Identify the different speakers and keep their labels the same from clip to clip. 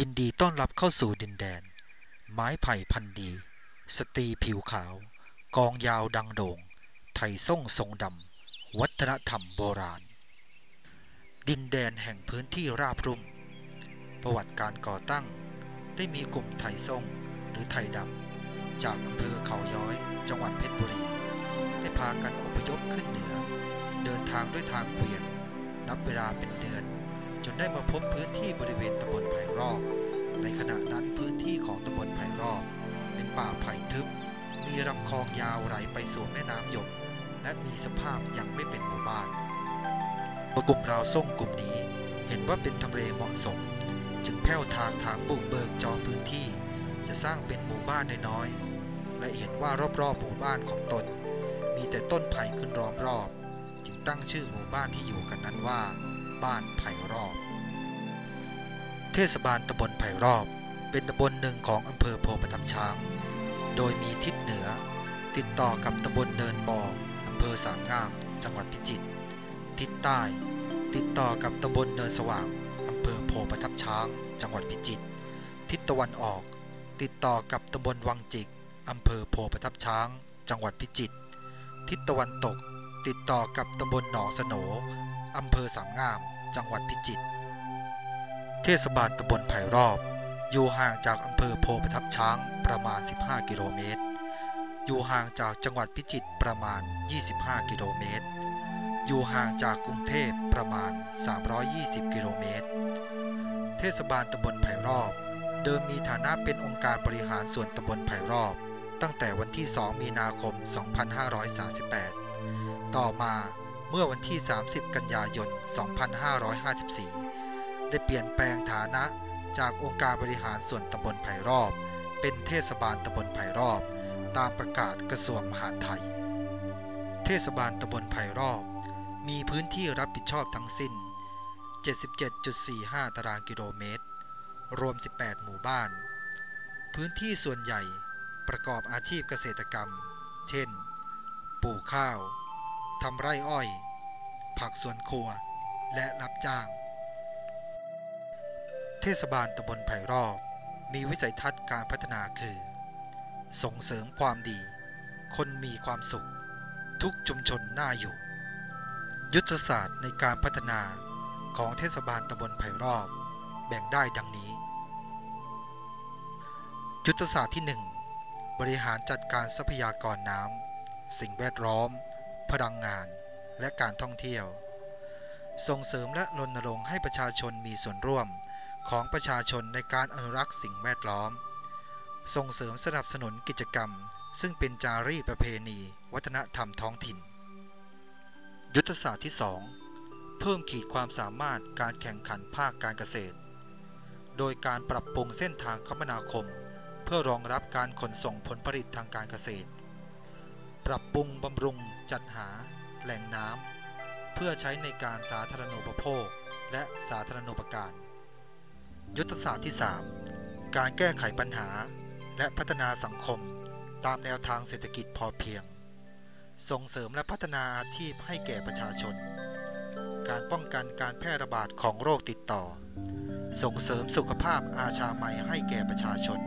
Speaker 1: ยินดีต้อนรับเข้าสู่ดินแดน ไม้ไผ่พันธุ์ดี สตรีผิวขาว กองยาวดังโด่ง ไทยส่งทรงดำ วัฒนธรรมโบราณ ดินแดนแห่งพื้นที่ราบรุ่ม ประวัติการก่อตั้ง ได้มีกลุ่มไทยส่งหรือไทยดำ จากอำเภอเขาย้อย จังหวัดเพชรบุรี ได้พากันอพยพขึ้นเหนือ เดินทางด้วยทางเกวียน นับเวลาเป็นเดือนจนได้มาพบพื้นที่บริเวณตำบลไผ่รอบ ในขณะนั้นพื้นที่ของตำบลไผ่รอบ เป็นป่าไผ่ทึบ มีลำคลองยาวไหลไปสู่แม่น้ำหยกและมีสภาพยังไม่เป็นหมู่บ้านกลุ่มเราส่งกลุ่มนี้เห็นว่าเป็นทำเลเหมาะสม จึงแผ่วทางทางบุกเบิกจองพื้นที่ จะสร้างเป็นหมู่บ้านน้อยๆและเห็นว่ารอบๆหมู่บ้านของตน มีแต่ต้นไผ่ขึ้นล้อมรอบ จึงตั้งชื่อหมู่บ้านที่อยู่กันนั้นว่า บ้านไผ่รอบ เทศบาลตำบลไผ่รอบ เป็นตำบลหนึ่งของอำเภอโพประทับช้าง โดยมีทิศเหนือ ติดต่อกับตำบลเนินบออำเภอสามงาม จังหวัดพิจิตร ทิศใต้ ติดต่อกับตำบลเนินสว่างอำเภอโพประทับช้าง จังหวัดพิจิตร ทิศตะวันออก ติดต่อกับตำบลวังจิกอำเภอโพประทับช้าง จังหวัดพิจิตร ทิศตะวันตก ติดต่อกับตำบลหนองสโหนอำเภอสามงาม จังหวัดพิจิตร เทศบาลตำบลไผ่รอบ อยู่ห่างจากอำเภอโพประทับช้างประมาณ 15 กิโลเมตร อยู่ห่างจากจังหวัดพิจิตรประมาณ 25 กิโลเมตร อยู่ห่างจากกรุงเทพประมาณ 320 กิโลเมตร เทศบาลตำบลไผ่รอบ เดิมมีฐานะเป็นองค์การบริหารส่วนตำบลไผ่รอบ ตั้งแต่วันที่ 2 มีนาคม 2538 ต่อมาเมื่อวันที่ 30 กันยายน 2554 ได้เปลี่ยนแปลงฐานะจากองค์การบริหารส่วนตำบลไผ่รอบ เป็นเทศบาลตำบลไผ่รอบ ตามประกาศกระทรวงมหาดไทย เทศบาลตำบลไผ่รอบ มีพื้นที่รับผิดชอบทั้งสิ้น 77.45 ตารางกิโลเมตร รวม 18 หมู่บ้าน พื้นที่ส่วนใหญ่ประกอบอาชีพเกษตรกรรม เช่น ปลูกข้าว ทำไร่อ้อย ผักสวนครัว และรับจ้าง เทศบาลตำบลไผ่รอบ มีวิสัยทัศน์การพัฒนาคือ ส่งเสริมความดี คนมีความสุข ทุกชุมชนน่าอยู่ ยุทธศาสตร์ในการพัฒนาของเทศบาลตำบลไผ่รอบ แบ่งได้ดังนี้ ยุทธศาสตร์ที่ 1 บริหารจัดการทรัพยากรน้ำสิ่งแวดล้อม พลังงาน และการท่องเที่ยว ส่งเสริมและรณรงค์ให้ประชาชนมีส่วนร่วม ของประชาชนในการอนุรักษ์สิ่งแวดล้อม ส่งเสริมสนับสนุนกิจกรรม ซึ่งเป็นจารีตประเพณี วัฒนธรรมท้องถิ่น ยุทธศาสตร์ที่ 2 เพิ่มขีดความสามารถการแข่งขันภาคการเกษตร โดยการปรับปรุงเส้นทางคมนาคม เพื่อรองรับการขนส่งผลผลิตทางการเกษตร ปรับปรุงบำรุงจัดหา แหล่งน้ำเพื่อใช้ในการสาธารณูปโภค และสาธารณูปการ ยุทธศาสตร์ที่ 3 การแก้ไขปัญหา และพัฒนาสังคม ตามแนวทางเศรษฐกิจพอเพียง ส่งเสริมและพัฒนาอาชีพให้แก่ประชาชน การป้องกันการแพร่ระบาดของโรคติดต่อ ส่งเสริมสุขภาพอาชาไมยให้แก่ประชาชน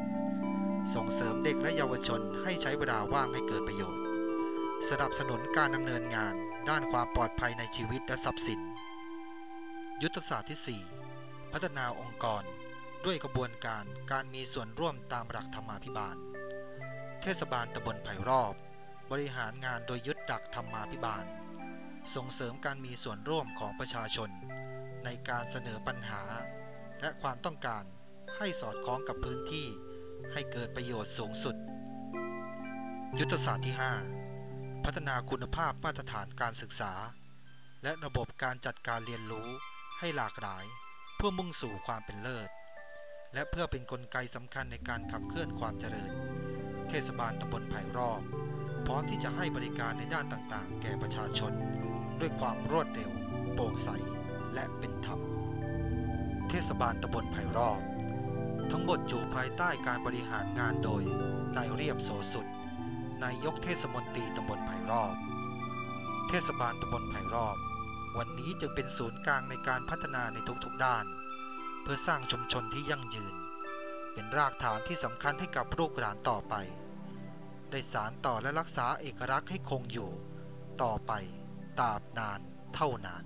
Speaker 1: ส่งเสริมเด็กและเยาวชนให้ใช้เวลาว่างให้เกิดประโยชน์ สนับสนุนการดำเนินงานด้านความปลอดภัยในชีวิตและทรัพย์สิน ยุทธศาสตร์ที่ 4 พัฒนาองค์กร ด้วยกระบวนการการมีส่วนร่วมตามหลักธรรมาภิบาล เทศบาลตำบลไผ่รอบ บริหารงานโดยยึดหลักธรรมาภิบาล ส่งเสริมการมีส่วนร่วมของประชาชน ในการเสนอปัญหา และความต้องการให้สอดคล้องกับพื้นที่ ให้เกิดประโยชน์สูงสุด ยุทธศาสตร์ที่ 5 พัฒนาคุณภาพมาตรฐานการศึกษา และระบบการจัดการเรียนรู้ให้หลากหลาย เพื่อมุ่งสู่ความเป็นเลิศ และเพื่อเป็นนกลไกสำคัญในการขับเคลื่อนความเจริญ เทศบาลตำบลไผ่รอบ พร้อมที่จะให้บริการในด้านต่างๆ แก่ประชาชน ด้วยความรวดเร็ว โปร่งใส และเป็นธรรม เทศบาลตำบลไผ่รอบ ทั้งหมดอยู่ภายใต้การบริหารงานโดยนายเรียบโสสุดนายกเทศมนตรีตำบลไผ่รอบ เทศบาลตำบลไผ่รอบ วันนี้จึงเป็นศูนย์กลางในการพัฒนาในทุกๆด้าน เพื่อสร้างชุมชนที่ยั่งยืน เป็นรากฐานที่สำคัญให้กับลูกหลานต่อไป ได้สารต่อและรักษาเอกลักษณ์ให้คงอยู่ ต่อไปตราบนานเท่านาน